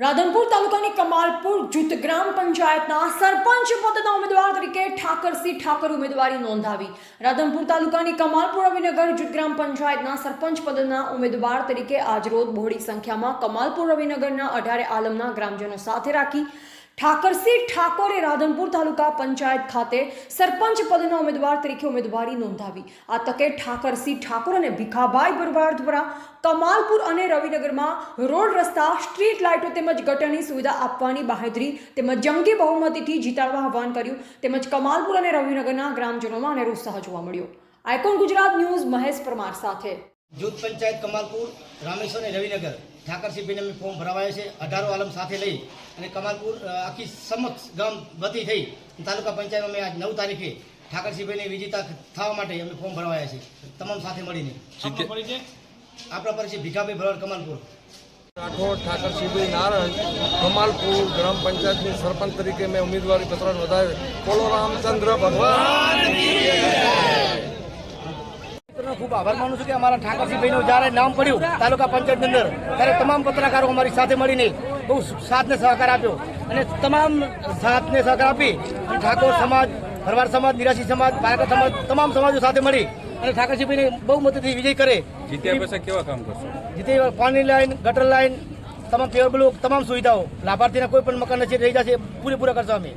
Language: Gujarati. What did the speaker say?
રાધનપુર તાલુકાની કમાલપુર જૂથ ગ્રામ પંચાયતના સરપંચ પદના ઉમેદવાર તરીકે ઠાકરસિંહ ઠાકર ઉમેદવારી નોંધાવી. રાધનપુર તાલુકાની કમાલપુર રવિનગર જૂથ ગ્રામ પંચાયતના સરપંચ પદના ઉમેદવાર તરીકે આજરોજ બહોળી સંખ્યામાં કમાલપુર રવિનગરના અઢારે આલમના ગ્રામજનો સાથે રાખી ઠાકરસિંહ ઠાકોરે રાધનપુર તાલુકા પંચાયત ખાતે સરપંચ પદના ઉમેદવાર તરીકે ઉમેદવારી નોંધાવી. આ તકે ઠાકરસિંહ ઠાકોર અને ભીખાભાઈ ભરવાડ દ્વારા કમાલપુર અને રવિનગરમાં રોડ રસ્તા, સ્ટ્રીટ લાઇટો તેમજ ગટરની સુવિધા આપવાની બાહેધરી તેમજ જંગી બહુમતીથી જીતાડવા આહવાન કર્યું. તેમજ કમાલપુર અને રવિનગરના ગ્રામજનોમાં અનેરો ઉત્સાહ જોવા મળ્યો. આઇકોન ગુજરાત ન્યૂઝ મહેશ પરમાર સાથે. જૂથ પંચાયત કમાલપુર રામેશ્વર અને રવિનગર. ઠાકરસિંહભાઈને અમે ફોર્મ ભરાવાયા છે. અઢારો આલમ સાથે લઈ અને કમાલપુર આખી સમક્ષ ગામ વતી થઈ. તાલુકા પંચાયતમાં અમે આજ નવ તારીખે ઠાકરસિંહભાઈને વિજેતા થવા માટે અમે ફોર્મ ભરાવાયા છે. તમામ સાથે મળીને. આપણા પરિચય ભીખાભાઈ ભરવાડ કમાલપુર. રાઠોડ ઠાકર ઠાકરસિંહભાઈ નારાયણ કમાલપુર ગ્રામ પંચાયતની સરપંચ તરીકે મેં ઉમેદવારી પત્ર નોંધાવ્યો બોલો રામચંદ્ર ભગવાન ખૂબ આભાર માનું છું કે અમારા ઠાકરસિંહભાઈનું જ્યારે નામ પડ્યું તાલુકા પંચાયતની અંદર ત્યારે તમામ પત્રકારો અમારી સાથે મળીને બહુ સાથને સહકાર આપ્યો અને તમામ સાથને સહકાર આપી અને ઠાકોર સમાજ ભરવાડ સમાજ નિરાશી સમાજ પારકા સમાજ તમામ સમાજો સાથે મળી અને ઠાકરસિંહભાઈને બહુ મતથી વિજય કરે. જીત્યા પછી કેવા કામ કરશો? જીતે પાણી લાઈન ગટર લાઈન તમામ પેવર બ્લોક તમામ સુવિધાઓ. લાભાર્થીના કોઈ પણ મકાન નથી રહી જશે પૂરેપૂરા કરશો અમે.